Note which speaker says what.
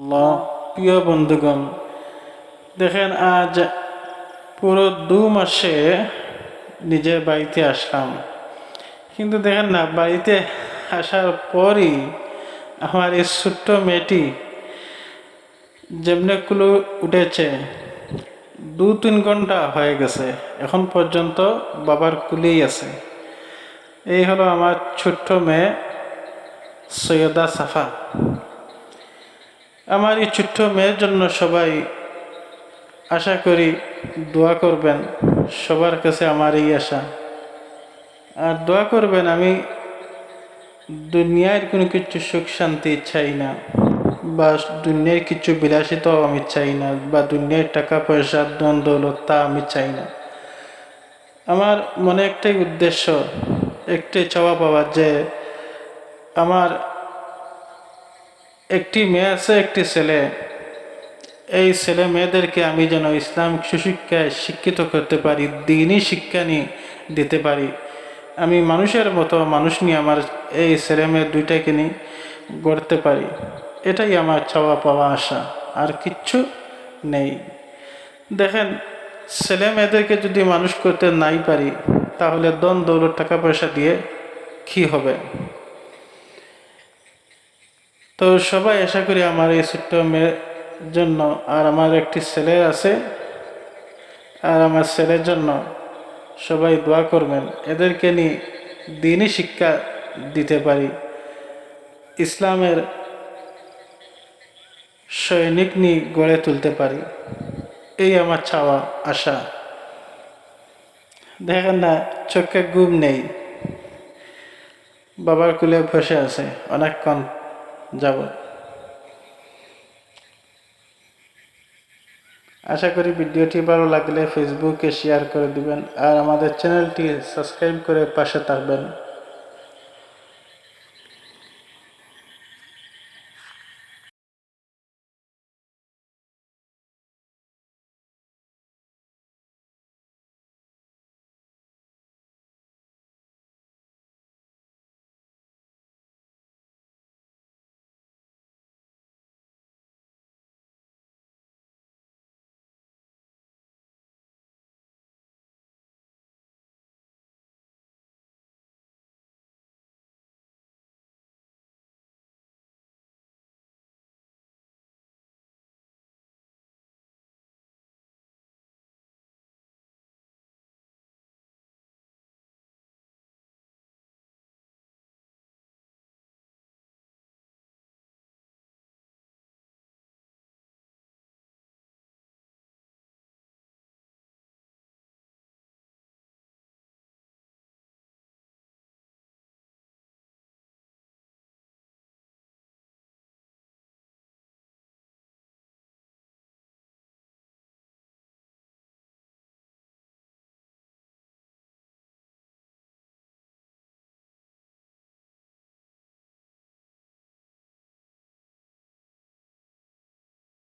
Speaker 1: প্রিয় বন্ধুগণ, দেখেন আজ পুরো দু মাসে নিজের বাড়িতে আসলাম। কিন্তু দেখেন না, বাড়িতে আসার পরই আমার এই ছোট্ট মেয়েটি যেমনি কুলো উঠেছে, দু তিন ঘণ্টা হয়ে গেছে, এখন পর্যন্ত বাবার কুলেই আছে। এই হলো আমার ছোট্ট মেয়ে সৈয়দা সাফা। আমার এই ছোট্ট মেয়ের জন্য সবাই আশা করি দোয়া করবেন। সবার কাছে আমার এই আশা। আর দোয়া করবেন, আমি দুনিয়ার কোনো কিছু সুখ, শান্তি চাই না, বা দুনিয়ার কিছু বিলাসিতাও আমি চাই না, বা দুনিয়ার টাকা, পয়সা দন দৌলত তা আমি চাই না। আমার মনে একটাই উদ্দেশ্য, একটাই চাওয়া পাওয়া যে আমার একটি মেয়ে আছে, একটি ছেলে। এই ছেলে মেয়েদেরকে আমি যেন ইসলাম সুশিক্ষায় শিক্ষিত করতে পারি, দিনই শিক্ষা নিয়ে দিতে পারি। আমি মানুষের মতো মানুষ নিয়ে আমার এই ছেলে মেয়ে দুইটাকে নিয়ে গড়তে পারি। এটাই আমার চাওয়া পাওয়া আশা, আর কিচ্ছু নেই। দেখেন, ছেলে মেয়েদেরকে যদি মানুষ করতে নাই পারি, তাহলে দন দৌলত টাকা পয়সা দিয়ে কী হবে? তো সবাই আশা করি আমার এই ছোট্ট মেয়ের জন্য আর আমার একটি ছেলে আছে। আর আমার ছেলের জন্য সবাই দোয়া করবেন। এদেরকে নিয়ে দিনই শিক্ষা দিতে পারি। ইসলামের সৈনিক নিয়ে গড়ে তুলতে পারি। এই আমার চাওয়া, আশা। দেখেন না, চোখে ঘুম নেই। বাবার কুলে বসে আছে, অনেকক্ষণ। যাব। আশা করি ভিডিওটি ভালো লাগলে ফেসবুকে শেয়ার করে দিবেন আর আমাদের চ্যানেলটি সাবস্ক্রাইব করে পাশে থাকবেন।